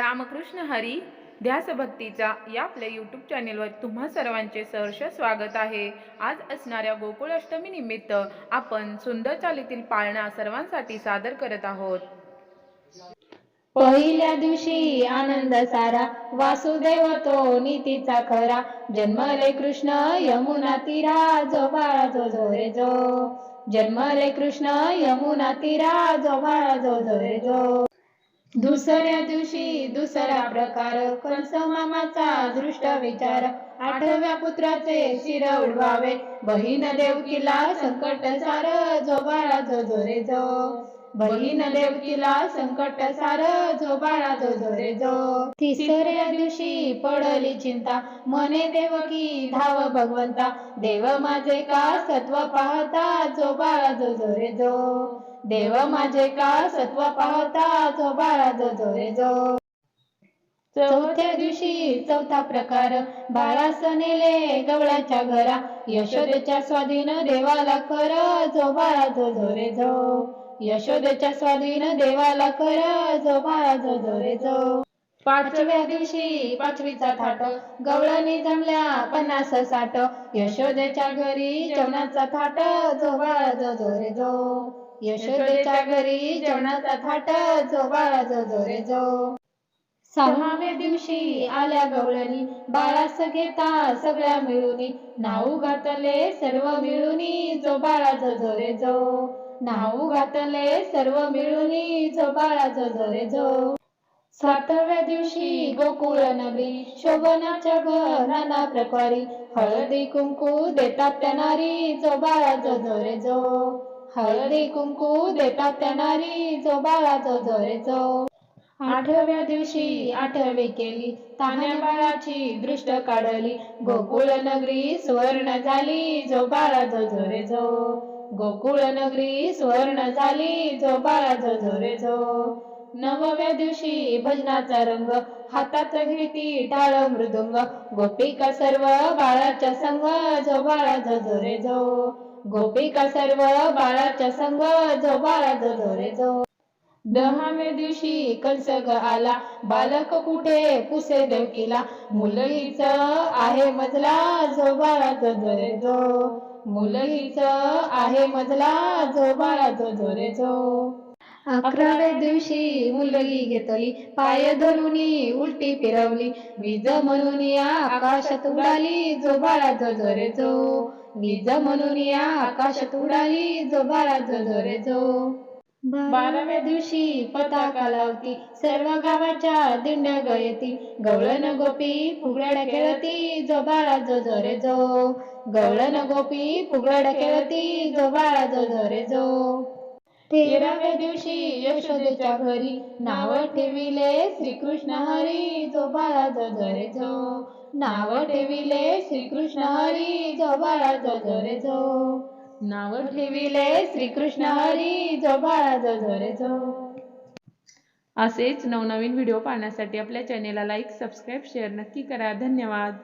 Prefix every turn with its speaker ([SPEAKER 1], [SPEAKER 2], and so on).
[SPEAKER 1] रामकृष्ण हरी ध्यासभक्तीचा या आपल्या यूट्यूब चॅनेलवर तुम्हा सर्वांचे सहर्ष स्वागत आहे. आज असणाऱ्या गोकुळाष्टमी निमित्त आपण सुंदर चालीतील पाळणा सर्वांसाठी सादर करत आहोत.
[SPEAKER 2] पहिल्या दिवशी आनंद सारा वासुदेव तो नीतीचा खरा. जन्मले कृष्ण यमुना तीरा जो बाळा जो झोरे जो. जन्मले कृष्ण यमुना तीरा जो बाळा जो झोरे जो. दुसऱ्या दिवशी दुसरा प्रकार. कंस मामाचा दृष्ट विचार. आठव्या पुत्राचे शिर उडवावे. बहीण देवकीला संकट सार जो बाळा जो जो जो बहीण देवकीला संकट सार जो बाळा जो जो. रे जो तिसऱ्या दिवशी पडली चिंता मने देवकी धाव भगवंता. देव माझे का सत्व पाहता जो बाळा जो जो? रे जो देव माझे का सत्व पाहता जो बाळा जो जो? रे जो चौथ्या दिवशी चौथा प्रकार बाळा नेले गवळाच्या घरा. यशोदेच्या स्वाधीन देवाला कर जो बाळा जो जो रे जो. यशोदेच्या स्वाधीन देवाला करा जो बाळा जो जो. पाचव्या दिवशी पाचवीचा थाट गवळणी जमल्या पन्नास साठ. यशोदेच्या घरी जेवणाचा थाट जो बाळा जो. यशोदेच्या घरी जेवणाचा थाट जो बाळा जो जो. सहाव्या दिवशी आल्या गवळणी बाळास घेता सगळ्या मिळून. नाऊ घातले सर्व मिळून जो बाळा जोरे जो. नाऊ घातले सर्व मिळून जो जो सातव्या दिवशी गोकुळ नगरी शोभनाच्या घराना प्रकारी हळदी कुंकू देतात त्या नारी जो बाळा झोरे जो हळदी कुंकू देतात त्या नारी जो बाळा झोरे जो आठव्या दिवशी आठवी केली तान्या बाळाची दृष्ट काढली. गोकुळ नगरी सुवर्ण झाली जो बाळा जो जो जो गोकुळ नगरी सुवर्ण झाली जो बाळा झो जो नवव्या दिवशी भजनाचा रंग हातात घेती टाळ मृदुंग. गोपिका सर्व बाळाच्या संग जो बाळा जो जो गोपिका सर्व बाळाच्या संग जो झोरे जो जो दहाव्या दिवशी कंसग आला. बालक कुठे? पुसे देवकीला मुलगीच आहे मजला जो झोरे जो. मुलगीच आहे मजला जो झोरे जो. अकराव्या दिवशी मुलगी घेतली. पाय धरुनी उलटी फिरवली. वीज म्हणून या आकाशात उडाली जो बाळा जो. जो वीज म्हणून या आकाशात उडाली जो झोरे जो जो जो. बाराव्या दिवशी पताका लावती सर्व गावाच्या दिंड्या गयती गवळण गोपी फुगड्या खेळती जो बाळा जो जो जो. गवळण गोपी फुगड्या खेळती जो बाळा जो जो जो. तेराव्या दिवशी यशोदेच्या घरी नाव ठेविले श्रीकृष्ण हरी जो बाळा जो जो जो. नाव ठेविले श्रीकृष्ण हरी जो बाळा जो जो जो. नाव ठेविले श्रीकृष्ण हरी जो बाळा जो जो जो.
[SPEAKER 1] असेच नवनवीन व्हिडिओ पाहण्यासाठी आपल्या चॅनेलला लाईक सबस्क्राईब शेअर नक्की करा. धन्यवाद.